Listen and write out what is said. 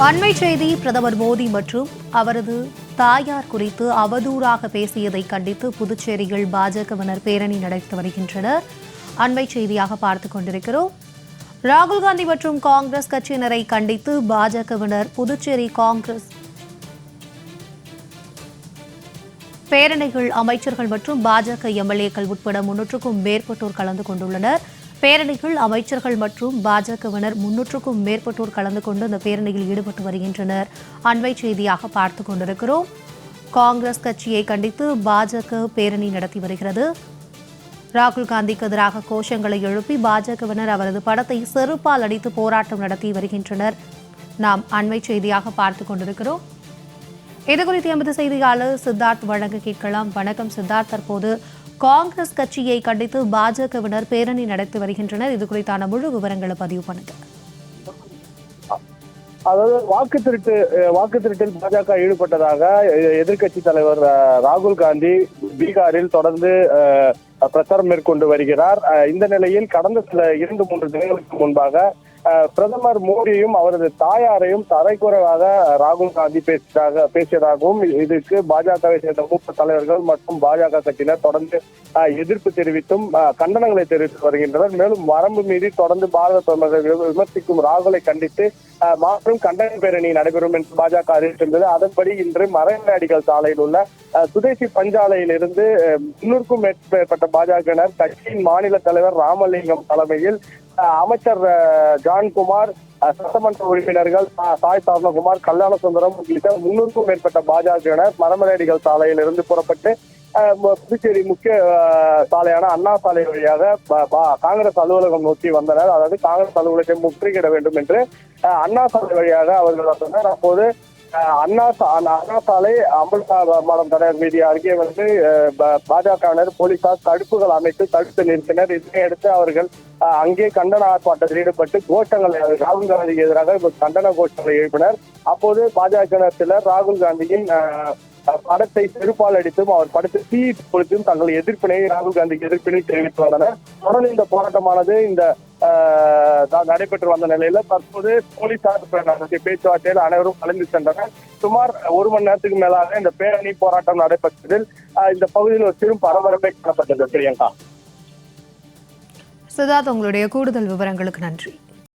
அண்மை செய்தி பிரதமர் மோடி மற்றும் அவரது தாயார் குறித்து அவதூறாக பேசியதை கண்டித்து புதுச்சேரியில் பாஜகவினர் பேரணி நடத்தி வருகின்றனர். அண்மை செய்தியாக பார்த்துக் கொண்டிருக்கிறோம். ராகுல் காந்தி மற்றும் காங்கிரஸ் கட்சியினரை கண்டித்து பாஜகவினர் புதுச்சேரி காங்கிரஸ் பேரணிகள் அமைச்சர்கள் மற்றும் பாஜக எம்எல்ஏக்கள் உட்பட முன்னூற்றுக்கும் மேற்பட்டோர் கலந்து கொண்டுள்ளனர். பேரணிகள் அமைச்சர்கள் மற்றும் பாஜகவினர் முன்னூற்றுக்கும் மேற்பட்டோர் கலந்து கொண்டு இந்த பேரணியில் ஈடுபட்டு வருகின்றனர். அண்மை செய்தியாக பார்த்துக் கொண்டிருக்கிறோம். காங்கிரஸ் கட்சியை கண்டித்து பாஜக பேரணி நடத்தி வருகிறது. ராகுல் காந்திக்கு எதிராக கோஷங்களை எழுப்பி பாஜகவினர் அவரது படத்தை செருப்பால் அடித்து போராட்டம் நடத்தி வருகின்றனர். நாம் அண்மை செய்தியாக பார்த்துக் கொண்டிருக்கிறோம். இது குறித்து எமது செய்தியாளர் சித்தார்த் வழங்க கேட்கலாம். வணக்கம் சித்தார்த். தற்போது காங்கிரஸ் கட்சியை கண்டித்து பாஜகவினர் பேரணி நடத்தி வருகின்றனர். இது குறித்தான முழு விவரங்களை பதிவு பண்ணுங்க. அதாவது வாக்கு திருட்டு அஹ், வாக்கு திருட்டில் பாஜக ஈடுபட்டதாக எதிர்கட்சி எதிர்க்கட்சி தலைவர் அஹ், ராகுல் காந்தி பீகாரில் தொடர்ந்து அஹ், பிரச்சாரம் மேற்கொண்டு வருகிறார். அஹ், இந்த நிலையில் கடந்த சில இரண்டு மூன்று தினங்களுக்கு முன்பாக பிரதமர் மோடியையும் அவரது தாயாரையும் தரைக்குறைவாக ராகுல் காந்தி பேசியதாக பேசியதாகவும் இதுக்கு பாஜகவை சேர்ந்த மூத்த தலைவர்கள் மற்றும் பாஜக கட்சியினர் தொடர்ந்து எதிர்ப்பு தெரிவித்தும் கண்டனங்களை தெரிவித்து வருகின்றனர். மேலும் வரம்பு மீறி தொடர்ந்து பாரத பிரதமர்கள் விமர்சிக்கும் ராகுலை கண்டித்து அஹ், மாபெரும் கண்டன பேரணி நடைபெறும் என்று பாஜக அறிவித்திருந்தது. அதன்படி இன்று மறைமலையடிகள் சாலையில் உள்ள அஹ், சுதேசி பஞ்சாலையில் இருந்து முன்னூறுக்கும் மேற்பட்ட பாஜகவினர் கட்சியின் மாநில தலைவர் ராமலிங்கம் தலைமையில் அமைச்சர் ஜான்குமார் சட்டமன்ற உறுப்பினர்கள் சாய் சாரணகுமார் கல்யாண சுந்தரம் உள்ளிட்ட முன்னூறுக்கும் மேற்பட்ட பாஜகவினர் மரமரடிகள் சாலையில் இருந்து புறப்பட்டு அஹ், புதுச்சேரி முக்கிய அஹ், சாலையான அண்ணா சாலை வழியாக காங்கிரஸ் அலுவலகம் நோக்கி வந்தனர். அதாவது காங்கிரஸ் அலுவலகத்தை முற்றுகையிட வேண்டும் என்று அஹ், அண்ணா சாலை வழியாக அவர்கள் வந்தனர். அப்போது அண்ணா அண்ணா சாலை அம்பல்பாலம் தலைவர் வீதி அருகே வந்து பாஜகவினர் போலீசார் தடுப்புகள் அமைத்து தடுத்து நிறுத்தினர். இதனையடுத்து அவர்கள் அஹ், அங்கே கண்டன ஆர்ப்பாட்டத்தில் ஈடுபட்டு கோஷங்களை ராகுல் காந்திக்கு எதிராக கண்டன கோஷங்களை எழுப்பினர். அப்போது பாஜக சிலர் ராகுல் காந்தியின் படத்தை செருப்பால் அடித்தும் அவர் படத்தை தீ கொடுத்தும் தங்கள் எதிர்ப்பினை ராகுல் காந்திக்கு எதிர்ப்பினை தெரிவித்து வந்தனர் தொடர்ந்து இந்த போராட்டமானது இந்த நடைபெற்று வந்த நிலையில தற்போது போலீசார் பேச்சுவார்த்தையில் அனைவரும் கலந்து சென்றனர். சுமார் ஒரு மணி நேரத்துக்கு மேலாக இந்த பேரணி போராட்டம் நடைபெற்றதில் ஆஹ், இந்த பகுதியில் ஒரு சிறு பரபரப்பை காணப்பட்டது. பிரியங்கா. சிதார்த் உங்களுடைய கூடுதல் விவரங்களுக்கு நன்றி.